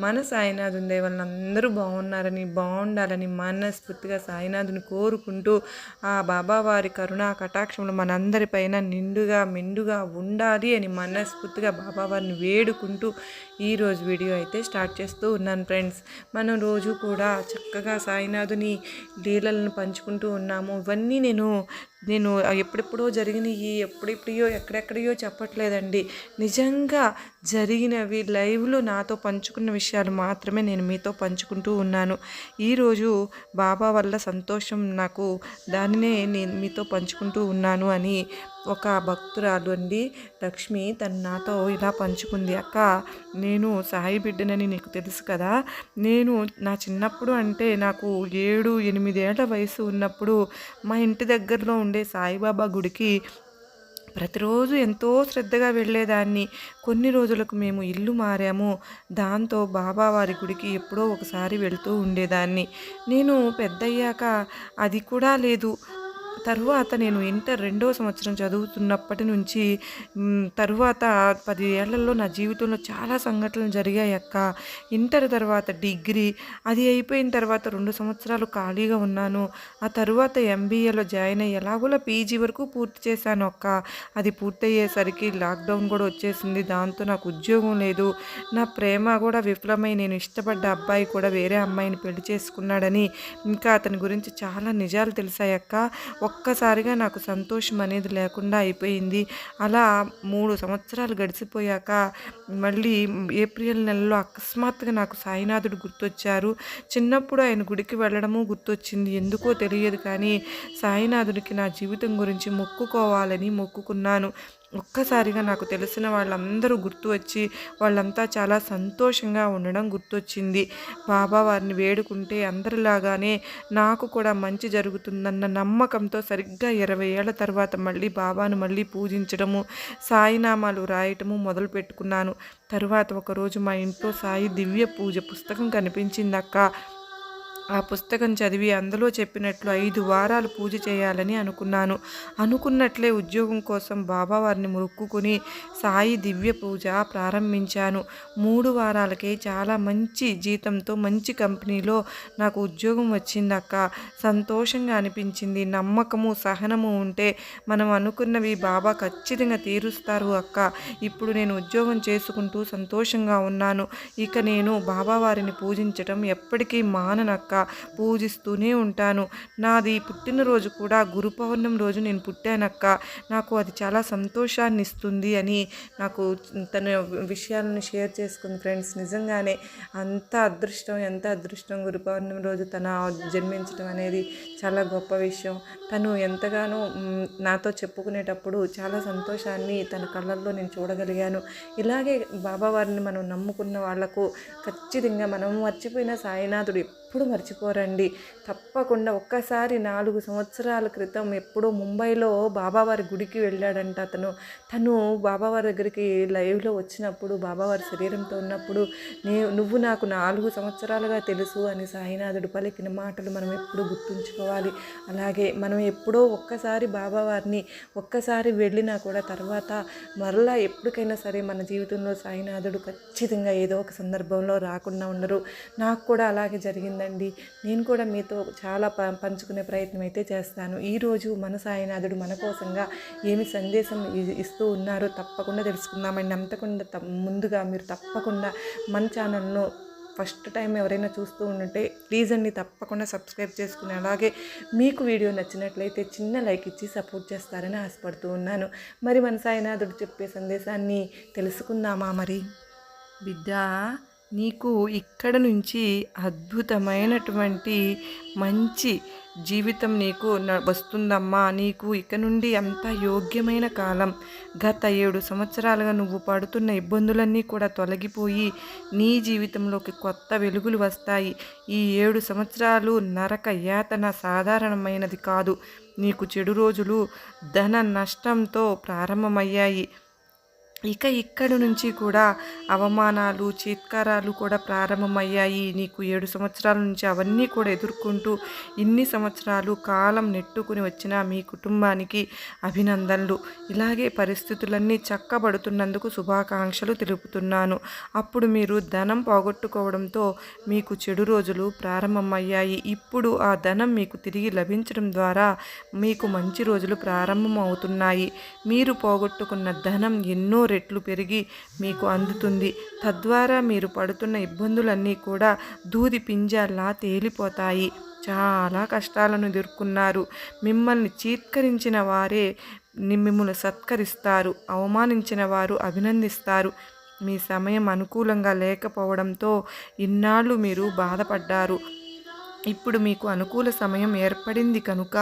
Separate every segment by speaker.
Speaker 1: మన సాయినాథుని ఉండే అందరూ బాగున్నారని బాగుండాలని మనస్ఫూర్తిగా సాయినాథుని కోరుకుంటూ ఆ బాబావారి కరుణా కటాక్షములు మనందరిపైన నిండుగా మెండుగా ఉండాలి అని మనస్ఫూర్తిగా బాబావారిని వేడుకుంటూ ఈరోజు వీడియో అయితే స్టార్ట్ చేస్తూ ఉన్నాను ఫ్రెండ్స్. మనం రోజు కూడా చక్కగా సాయినాథుని లీలలను పంచుకుంటూ ఉన్నాము. ఇవన్నీ నేను నేను ఎప్పుడెప్పుడో జరిగినవి ఎప్పుడెప్పుడో ఎక్కడెక్కడయో చెప్పట్లేదండి. నిజంగా జరిగినవి లైవ్లో నాతో పంచుకున్న విషయాలు మాత్రమే నేను మీతో పంచుకుంటూ ఉన్నాను. ఈరోజు బాబా వల్ల సంతోషం నాకు దానినే నేను మీతో పంచుకుంటూ ఉన్నాను అని ఒక భక్తురాలు అండి లక్ష్మి తను నాతో ఇలా పంచుకుంది. అక్క నేను సాయి బిడ్డనని నీకు తెలుసు కదా. నేను నా చిన్నప్పుడు అంటే నాకు ఏడు ఎనిమిదేళ్ళ వయసు ఉన్నప్పుడు మా ఇంటి దగ్గరలో ఉండే సాయిబాబా గుడికి ప్రతిరోజు ఎంతో శ్రద్ధగా వెళ్ళేదాన్ని. కొన్ని రోజులకు మేము ఇల్లు మారాము. దాంతో బాబా వారి గుడికి ఎప్పుడో ఒకసారి వెళ్తూ ఉండేదాన్ని. నేను పెద్దయ్యాక అది కూడా లేదు. తరువాత నేను ఇంటర్ రెండో సంవత్సరం చదువుతున్నప్పటి నుంచి తరువాత పది ఏళ్ళలో నా జీవితంలో చాలా సంఘటనలు జరిగాయి అక్క. ఇంటర్ తర్వాత డిగ్రీ అది అయిపోయిన తర్వాత రెండు సంవత్సరాలు ఖాళీగా ఉన్నాను. ఆ తర్వాత ఎంబీఏలో జాయిన్ అయ్యి ఎలాగోలా పీజీ వరకు పూర్తి చేశాను అక్క. అది పూర్తయ్యేసరికి లాక్డౌన్ కూడా వచ్చేసింది. దాంతో నాకు ఉద్యోగం లేదు. నా ప్రేమ కూడా విఫలమై నేను ఇష్టపడ్డ అబ్బాయి కూడా వేరే అమ్మాయిని పెళ్ళి చేసుకున్నాడని ఇంకా అతని గురించి చాలా నిజాలు తెలిసాయక్క ఒక్కసారిగా నాకు సంతోషం అనేది లేకుండా అయిపోయింది. అలా మూడు సంవత్సరాలు గడిచిపోయాక మళ్ళీ ఏప్రిల్ నెలలో అకస్మాత్తుగా నాకు సాయినాథుడు గుర్తొచ్చారు. చిన్నప్పుడు ఆయన గుడికి వెళ్ళడము గుర్తొచ్చింది. ఎందుకో తెలియదు కానీ సాయినాథుడికి నా జీవితం గురించి మొక్కుకోవాలని మొక్కుకున్నాను. ఒక్కసారిగా నాకు తెలిసిన వాళ్ళందరూ గుర్తు వచ్చి వాళ్ళంతా చాలా సంతోషంగా ఉండడం గుర్తొచ్చింది. బాబా వారిని వేడుకుంటే అందరిలాగానే నాకు కూడా మంచి జరుగుతుందన్న నమ్మకంతో సరిగ్గా ఇరవై ఏళ్ళ తర్వాత మళ్ళీ బాబాను మళ్ళీ పూజించడము సాయినామాలు రాయటము మొదలు పెట్టుకున్నాను. తరువాత ఒకరోజు మా ఇంట్లో సాయి దివ్య పూజ పుస్తకం కనిపించింది అక్క ఆ పుస్తకం చదివి అందులో చెప్పినట్లు ఐదు వారాలు పూజ చేయాలని అనుకున్నాను. అనుకున్నట్లే ఉద్యోగం కోసం బాబావారిని మొక్కుకుని సాయి దివ్య పూజ ప్రారంభించాను. మూడు వారాలకే చాలా మంచి జీతంతో మంచి కంపెనీలో నాకు ఉద్యోగం వచ్చిందక్క. సంతోషంగా అనిపించింది. నమ్మకము సహనము ఉంటే మనం అనుకున్నవి బాబా ఖచ్చితంగా తీరుస్తారు అక్క. ఇప్పుడు నేను ఉద్యోగం చేసుకుంటూ సంతోషంగా ఉన్నాను. ఇక నేను బాబావారిని పూజించటం ఎప్పటికీ మాననక్క. పూజిస్తూనే ఉంటాను. నాది పుట్టినరోజు కూడా గురు పౌర్ణమి రోజు నేను పుట్టానక్క. నాకు అది చాలా సంతోషాన్ని ఇస్తుంది అని నాకు తన విషయాలను షేర్ చేసుకుంది ఫ్రెండ్స్. నిజంగానే అంత అదృష్టం ఎంత అదృష్టం గురు పౌర్ణమి రోజు తన జన్మించడం అనేది చాలా గొప్ప విషయం. తను ఎంతగానో నాతో చెప్పుకునేటప్పుడు చాలా సంతోషాన్ని తన కళ్ళల్లో నేను చూడగలిగాను. ఇలాగే బాబావారిని మనం నమ్ముకున్న వాళ్ళకు ఖచ్చితంగా మనం మర్చిపోయిన సాయినాథుడు ఎప్పుడు మర్చిపోరండి. తప్పకుండా ఒక్కసారి నాలుగు సంవత్సరాల క్రితం ఎప్పుడో ముంబైలో బాబావారి గుడికి వెళ్ళాడంట అతను. తను బాబావారి దగ్గరికి లైవ్లో వచ్చినప్పుడు బాబావారి శరీరంతో ఉన్నప్పుడు నే నువ్వు నాకు నాలుగు సంవత్సరాలుగా తెలుసు అని సాయినాథుడు పలికిన మాటలు మనం ఎప్పుడు గుర్తుంచుకోవాలి. అలాగే మనం ఎప్పుడో ఒక్కసారి బాబావారిని ఒక్కసారి వెళ్ళినా కూడా తర్వాత మరలా ఎప్పటికైనా సరే మన జీవితంలో సాయినాథుడు ఖచ్చితంగా ఏదో ఒక సందర్భంలో రాకుండా ఉండరు. నాకు కూడా అలాగే జరిగింది. ఉందండి. నేను కూడా మీతో చాలా ప పంచుకునే ప్రయత్నం అయితే చేస్తాను. ఈరోజు మన సాయినాథుడు మన కోసంగా ఏమి సందేశం ఇస్తూ ఉన్నారో తప్పకుండా తెలుసుకుందామండి. అంతకుండా ముందుగా మీరు తప్పకుండా మన ఛానల్ను ఫస్ట్ టైం ఎవరైనా చూస్తూ ఉంటే ప్లీజ్ అండి తప్పకుండా సబ్స్క్రైబ్ చేసుకుని అలాగే మీకు వీడియో నచ్చినట్లయితే చిన్న లైక్ ఇచ్చి సపోర్ట్ చేస్తారని ఆశపడుతూ ఉన్నాను. మరి మన సాయినాథుడు చెప్పే సందేశాన్ని తెలుసుకుందామా మరి? బిడ్డా నీకు ఇక్కడ నుంచి అద్భుతమైనటువంటి మంచి జీవితం నీకు వస్తుందమ్మా. నీకు ఇక నుండి అంత యోగ్యమైన కాలం. గత ఏడు సంవత్సరాలుగా నువ్వు పడుతున్న ఇబ్బందులన్నీ కూడా తొలగిపోయి నీ జీవితంలోకి కొత్త వెలుగులు వస్తాయి. ఈ ఏడు సంవత్సరాలు నరక యాతన సాధారణమైనది కాదు. నీకు చెడు రోజులు ధన నష్టంతో ప్రారంభమయ్యాయి. ఇక ఇక్కడి నుంచి కూడా అవమానాలు చీత్కారాలు కూడా ప్రారంభమయ్యాయి. నీకు ఏడు సంవత్సరాల నుంచి అవన్నీ కూడా ఎదుర్కొంటూ ఇన్ని సంవత్సరాలు కాలం నెట్టుకుని వచ్చిన మీ కుటుంబానికి అభినందనలు. ఇలాగే పరిస్థితులన్నీ చక్కబడుతున్నందుకు శుభాకాంక్షలు తెలుపుతున్నాను. అప్పుడు మీరు ధనం పోగొట్టుకోవడంతో మీకు చెడు రోజులు ప్రారంభమయ్యాయి. ఇప్పుడు ఆ ధనం మీకు తిరిగి లభించడం ద్వారా మీకు మంచి రోజులు ప్రారంభమవుతున్నాయి. మీరు పోగొట్టుకున్న ధనం ఎన్నో రెట్లు పెరిగి మీకు అందుతుంది. తద్వారా మీరు పడుతున్న ఇబ్బందులన్నీ కూడా దూది పింజాల్లా తేలిపోతాయి. చాలా కష్టాలను ఎదుర్కొన్నారు. మిమ్మల్ని చీత్కరించిన వారే మిమ్మల్ని సత్కరిస్తారు. అవమానించిన వారు అభినందిస్తారు. మీ సమయం అనుకూలంగా లేకపోవడంతో ఇన్నాళ్ళు మీరు బాధపడ్డారు. ఇప్పుడు మీకు అనుకూల సమయం ఏర్పడింది కనుక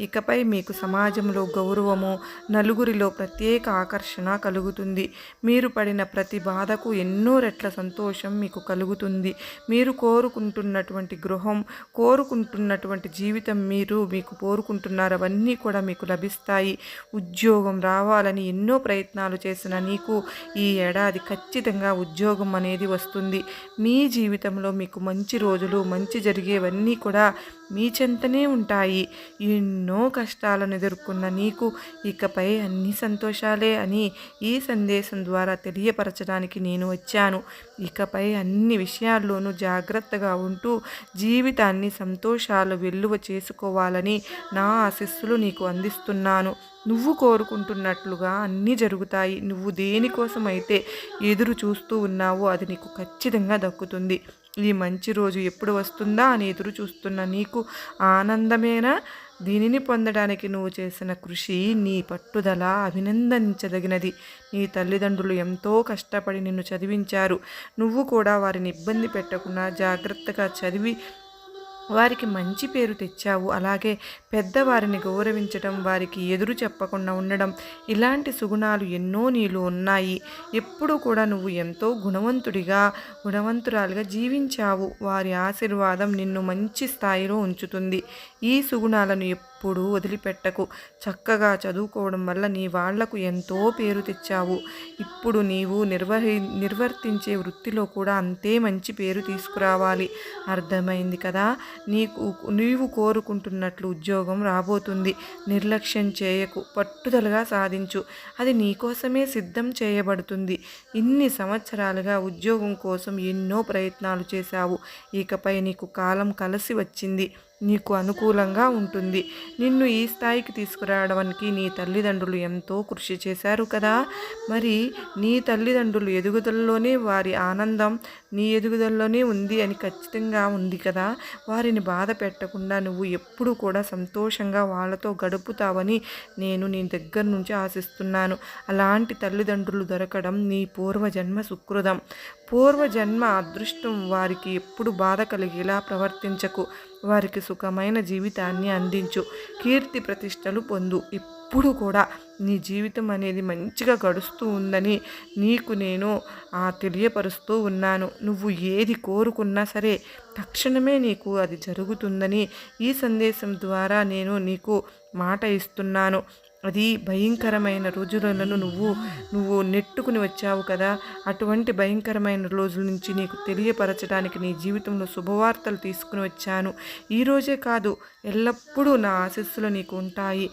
Speaker 1: ఇకపై మీకు సమాజంలో గౌరవము నలుగురిలో ప్రత్యేక ఆకర్షణ కలుగుతుంది. మీరు పడిన ప్రతి బాధకు ఎన్నో రెట్ల సంతోషం మీకు కలుగుతుంది. మీరు కోరుకుంటున్నటువంటి గృహం కోరుకుంటున్నటువంటి జీవితం మీరు మీకు కోరుకుంటున్నారు. అవన్నీ కూడా మీకు లభిస్తాయి. ఉద్యోగం రావాలని ఎన్నో ప్రయత్నాలు చేసిన నీకు ఈ ఏడాది ఖచ్చితంగా ఉద్యోగం అనేది వస్తుంది. మీ జీవితంలో మీకు మంచి రోజులు మంచి జరిగేవన్నీ అన్నీ కూడా మీ చెంతనే ఉంటాయి. ఎన్నో కష్టాలను ఎదుర్కొన్న నీకు ఇకపై అన్ని సంతోషాలే అని ఈ సందేశం ద్వారా తెలియపరచడానికి నేను వచ్చాను. ఇకపై అన్ని విషయాల్లోనూ జాగ్రత్తగా ఉంటూ జీవితాన్ని సంతోషాలు వెల్లువ చేసుకోవాలని నా ఆశస్సులు నీకు అందిస్తున్నాను. నువ్వు కోరుకుంటున్నట్లుగా అన్నీ జరుగుతాయి. నువ్వు దేనికోసం అయితే ఎదురు చూస్తూ ఉన్నావో అది నీకు ఖచ్చితంగా దక్కుతుంది. ఈ మంచి రోజు ఎప్పుడు వస్తుందా అని ఎదురు చూస్తున్న నీకు ఆనందమేనా? దీనిని పొందడానికి నువ్వు చేసిన కృషి నీ పట్టుదల అభినందించదగినది. నీ తల్లిదండ్రులు ఎంతో కష్టపడి నిన్ను చదివించారు. నువ్వు కూడా వారిని ఇబ్బంది పెట్టకుండా జాగ్రత్తగా చదివి వారికి మంచి పేరు తెచ్చావు. అలాగే పెద్దవారిని గౌరవించడం వారికి ఎదురు చెప్పకుండా ఉండడం ఇలాంటి సుగుణాలు ఎన్నో నీలో ఉన్నాయి. ఎప్పుడూ కూడా నువ్వు ఎంతో గుణవంతుడిగా గుణవంతురాలుగా జీవించావు. వారి ఆశీర్వాదం నిన్ను మంచి స్థాయిలో ఉంచుతుంది. ఈ సుగుణాలను ఎప్పుడు వదిలిపెట్టకు. చక్కగా చదువుకోవడం వల్ల నీ వాళ్ళకు ఎంతో పేరు తెచ్చావు. ఇప్పుడు నీవు నిర్వహి నిర్వర్తించే వృత్తిలో కూడా అంతే మంచి పేరు తీసుకురావాలి. అర్థమైంది కదా? నీకు నీవు కోరుకుంటున్నట్లు ఉద్యోగం రాబోతుంది. నిర్లక్ష్యం చేయకు పట్టుదలగా సాధించు. అది నీకోసమే సిద్ధం చేయబడుతుంది. ఇన్ని సంవత్సరాలుగా ఉద్యోగం కోసం ఎన్నో ప్రయత్నాలు చేశావు. ఇకపై నీకు కాలం కలిసి వచ్చింది. నీకు అనుకూలంగా ఉంటుంది. నిన్ను ఈ స్థాయికి తీసుకురావడానికి నీ తల్లిదండ్రులు ఎంతో కృషి చేశారు కదా. మరి నీ తల్లిదండ్రులు ఎదుగుదలలోనే వారి ఆనందం నీ ఎదుగుదలలోనే ఉంది అని ఖచ్చితంగా ఉంది కదా. వారిని బాధ పెట్టకుండా నువ్వు ఎప్పుడు కూడా సంతోషంగా వాళ్ళతో గడుపుతావని నేను నీ దగ్గర నుంచి ఆశిస్తున్నాను. అలాంటి తల్లిదండ్రులు దొరకడం నీ పూర్వజన్మ సుకృదం పూర్వజన్మ అదృష్టం వారికి ఎప్పుడు బాధ కలిగేలా ప్రవర్తించకు. వారికి సుఖమైన జీవితాన్ని అందించు. కీర్తి ప్రతిష్టలు పొందు. ఇప్పుడు కూడా నీ జీవితం అనేది మంచిగా గడుస్తూ ఉందని నీకు నేను ఆ తెలియపరుస్తూ ఉన్నాను. నువ్వు ఏది కోరుకున్నా సరే తక్షణమే నీకు అది జరుగుతుందని ఈ సందేశం ద్వారా నేను నీకు మాట ఇస్తున్నాను. అది భయంకరమైన రోజులను నువ్వు నువ్వు నెట్టుకుని వచ్చావు కదా. అటువంటి భయంకరమైన రోజుల నుంచి నీకు తెలియపరచడానికి నీ జీవితంలో శుభవార్తలు తీసుకుని వచ్చాను. ఈరోజే కాదు ఎల్లప్పుడూ నా ఆశస్సులు నీకు ఉంటాయి.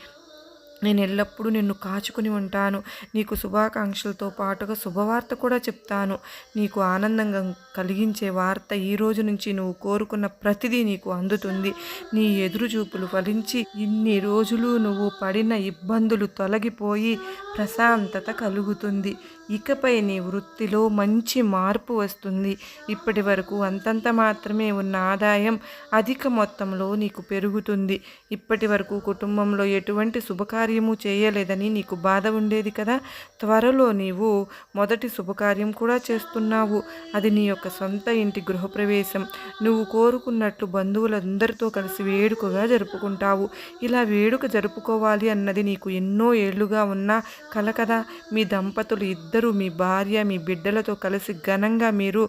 Speaker 1: నేను ఎల్లప్పుడూ నిన్ను కాచుకుని ఉంటాను. నీకు శుభాకాంక్షలతో పాటుగా శుభవార్త కూడా చెప్తాను. నీకు ఆనందంగా కలిగించే వార్త ఈ రోజు నుంచి నువ్వు కోరుకున్న ప్రతిదీ నీకు అందుతుంది. నీ ఎదురుచూపులు ఫలించి ఇన్ని రోజులు నువ్వు పడిన ఇబ్బందులు తొలగిపోయి ప్రశాంతత కలుగుతుంది. ఇకపై నీ వృత్తిలో మంచి మార్పు వస్తుంది. ఇప్పటి వరకు అంతంత మాత్రమే ఉన్న ఆదాయం అధిక మొత్తంలో నీకు పెరుగుతుంది. ఇప్పటి వరకు కుటుంబంలో ఎటువంటి శుభకార్యము చేయలేదని నీకు బాధ ఉండేది కదా? త్వరలో నీవు మొదటి శుభకార్యం కూడా చేస్తున్నావు. అది నీ యొక్క సొంత ఇంటి గృహప్రవేశం. నువ్వు కోరుకున్నట్లు బంధువులందరితో కలిసి వేడుకగా జరుపుకుంటావు. ఇలా వేడుక జరుపుకోవాలి అన్నది నీకు ఎన్నో ఏళ్ళుగా ఉన్న కల కదా? మీ దంపతులు ఇద్దరు మీ భార్య మీ బిడ్డలతో కలిసి ఘనంగా మీరు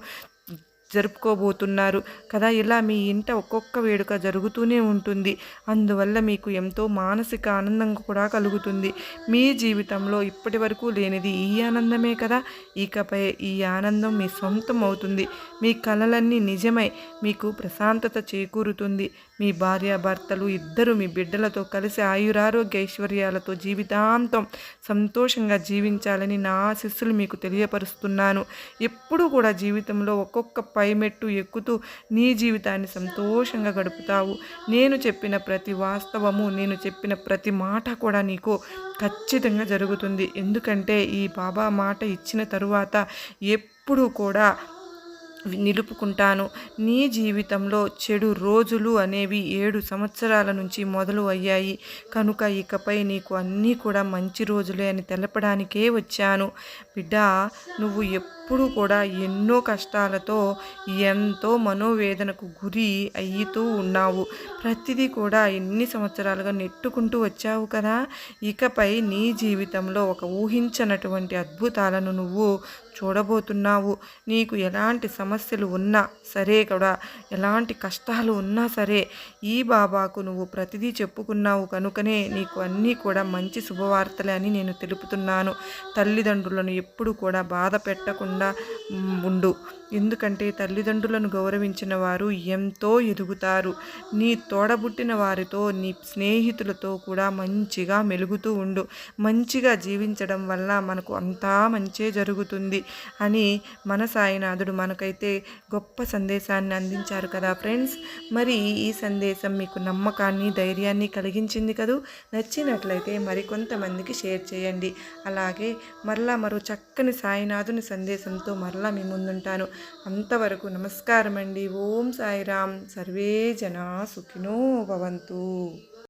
Speaker 1: జరుపుకోబోతున్నారు కదా. ఇలా మీ ఇంట ఒక్కొక్క వేడుక జరుగుతూనే ఉంటుంది. అందువల్ల మీకు ఎంతో మానసిక ఆనందం కూడా కలుగుతుంది. మీ జీవితంలో ఇప్పటి వరకు లేనిది ఈ ఆనందమే కదా. ఇకపై ఈ ఆనందం మీ సొంతం అవుతుంది. మీ కలలన్నీ నిజమై మీకు ప్రశాంతత చేకూరుతుంది. మీ భార్యాభర్తలు ఇద్దరు మీ బిడ్డలతో కలిసి ఆయురారోగ్య ఐశ్వర్యాలతో జీవితాంతం సంతోషంగా జీవించాలని నా ఆశిస్సులు మీకు తెలియపరుస్తున్నాను. ఎప్పుడూ కూడా జీవితంలో ఒక్కొక్క పైమెట్టు ఎక్కుతూ నీ జీవితాన్ని సంతోషంగా గడుపుతావు. నేను చెప్పిన ప్రతి వాస్తవము నేను చెప్పిన ప్రతి మాట కూడా నీకు ఖచ్చితంగా జరుగుతుంది. ఎందుకంటే ఈ బాబా మాట ఇచ్చిన తరువాత ఎప్పుడూ కూడా నిలుపుకుంటాను. నీ జీవితంలో చెడు రోజులు అనేవి ఏడు సంవత్సరాల నుంచి మొదలు అయ్యాయి. కనుక ఇకపై నీకు అన్నీ కూడా మంచి రోజులే అని తెలపడానికే వచ్చాను. బిడ్డ నువ్వు ఎప్పుడు కూడా ఎన్నో కష్టాలతో ఎంతో మనోవేదనకు గురి అయ్యుతూ ఉన్నావు. ప్రతిదీ కూడా ఎన్ని సంవత్సరాలుగా నెట్టుకుంటూ వచ్చావు కదా? ఇకపై నీ జీవితంలో ఒక ఊహించనటువంటి అద్భుతాలను నువ్వు చూడబోతున్నావు. నీకు ఎలాంటి సమస్యలు ఉన్నా సరే కూడా ఎలాంటి కష్టాలు ఉన్నా సరే ఈ బాబాకు నువ్వు ప్రతిదీ చెప్పుకున్నావు కనుకనే నీకు అన్నీ కూడా మంచి శుభవార్తలే అని నేను తెలుపుతున్నాను. తల్లిదండ్రులను ఎప్పుడు కూడా బాధ పెట్టకుండా ఉండు. ఎందుకంటే తల్లిదండ్రులను గౌరవించిన వారు ఎంతో ఎదుగుతారు. నీ తోడబుట్టిన వారితో నీ స్నేహితులతో కూడా మంచిగా మెలుగుతూ ఉండు. మంచిగా జీవించడం వల్ల మనకు అంతా మంచే జరుగుతుంది అని మన సాయినాథుడు మనకైతే గొప్ప సందేశాన్ని అందించారు కదా ఫ్రెండ్స్. మరి ఈ సందేశం మీకు నమ్మకాన్ని ధైర్యాన్ని కలిగించింది కదూ? నచ్చినట్లయితే మరికొంతమందికి షేర్ చేయండి. అలాగే మరలా మరో చక్కని సాయినాథుని సందేశంతో మరలా మీ ముందుంటాను. అంతవరకు నమస్కారం అండి ఓం సాయిరామ్. సర్వే జనా సుఖినో భవంతు.